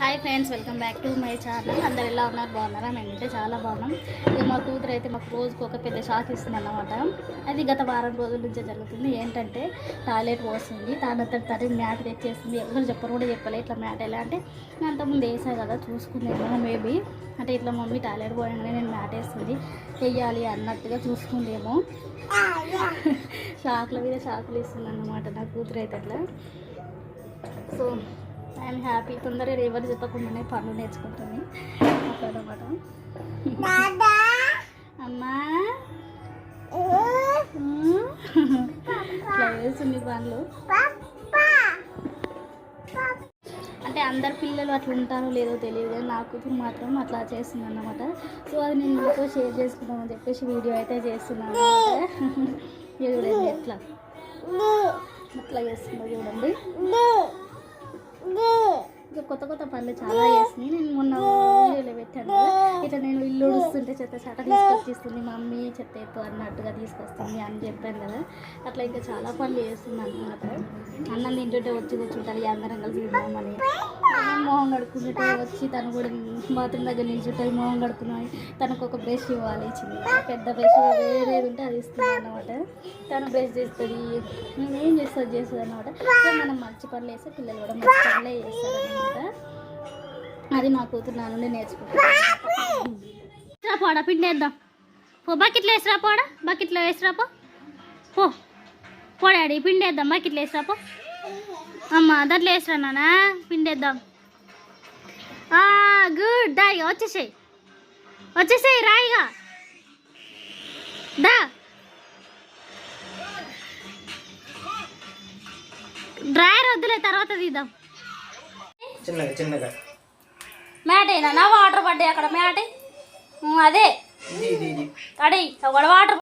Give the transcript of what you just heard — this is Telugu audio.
Hi friends welcome back to my channel. అందరు ఎలా ఉన్నారు? బాగున్నారా? మేమైతే చాలా బాగున్నాం. ఇక మా కూతురు అయితే మాకు రోజుకు ఒక పెద్ద షాక్ ఇస్తుంది అన్నమాట అది గత వారం రోజుల నుంచే జరుగుతుంది. ఏంటంటే టాయిలెట్ పోస్తుంది. తానంతటి తరి మ్యాట్ తెచ్చేస్తుంది. ఎవరు చెప్పరు కూడా చెప్పలే. ఇట్లా మ్యాట్ ఎలా అంటే నేను అంతకుముందు వేసా కదా చూసుకుందేమో మేబీ అంటే ఇట్లా మమ్మీ టాయిలెట్ పోయంగానే నేను మ్యాట్ వేస్తుంది. వెయ్యాలి అన్నట్టుగా చూసుకుందేమో. షాక్ల మీద షాకులు ఇస్తుంది అన్నమాట నా కూతురు అయితే అట్లా. సో ఐఎమ్ హ్యాపీ తొందరగా ఎవరు చెప్పకుండానే పనులు నేర్చుకుంటుంది. అట్లనమాట అమ్మా. ఇట్లా వేస్తుంది పనులు. అంటే అందరు పిల్లలు అట్లా ఉంటారో లేదో తెలియదు. కానీ నా కూతురు మాత్రం అట్లా చేస్తుంది అన్నమాట. సో అది నేను మీతో షేర్ చేసుకుందామని చెప్పేసి వీడియో అయితే చేస్తున్నాను చూడండి ఎట్లా. అట్లా చేస్తుందో చూడండి. ఇంకా కొత్త కొత్త పనులు చాలా చేసింది నేను మొన్న వీడియోలో పెట్టాను కదా. ఇట్లా నేను ఇల్లు ఉడుస్తుంటే చెత్త చెత్త తీసుకొచ్చిస్తుంది మమ్మీ చెత్త ఎత్తు అన్నట్టుగా తీసుకొస్తుంది అని చెప్పాను కదా. అట్లా ఇంకా చాలా పనులు చేస్తుంది అనమాట అన్నం తింటుంటే వచ్చి కూర్చుంటారు ఈ అందరం కలిసి తిందామని. మొహం కడుక్కుంటుంటే వచ్చి తను కూడా బాత్రూమ్ దగ్గర నిల్చుంటుంది మొహం కడుక్కున్నాయి. తనకు ఒక బ్రష్ ఇవ్వాలి చిన్న పెద్ద బ్రష్ వేరేది ఉంటే అది ఇస్తుంది అనమాట తను బ్రష్ చేస్తుంది నేను ఏం చేస్తుంది చేస్తుంది అనమాట మనం మంచి పనులు వేస్తే పిల్లలు కూడా మంచి పనులే చేస్తారు అనమాట అది నా కూతురు నా నుండి నేర్చుకుంటా పోడా పిండేద్దాం పో బకెట్లో వేసిరా పోడా బకెట్లో వేసిరా పో. పో. పోడాడి పిండేద్దాం బకెట్లో వేసిరా పో. అమ్మ దాంట్లో వేసిరా నాన్న పిండేద్దాం గుడ్ దా వచ్చేసేయి. వచ్చేసేయి రాయిగా దా. డ్రైయర్ వద్దులే తర్వాత తీద్దాం. చిన్నగా చిన్నగా. మ్యాట్ అయినా నా వాటర్ పడ్డాయి అక్కడ మ్యాట్. అదే ఇది ఇది ఇది అడే వాటర్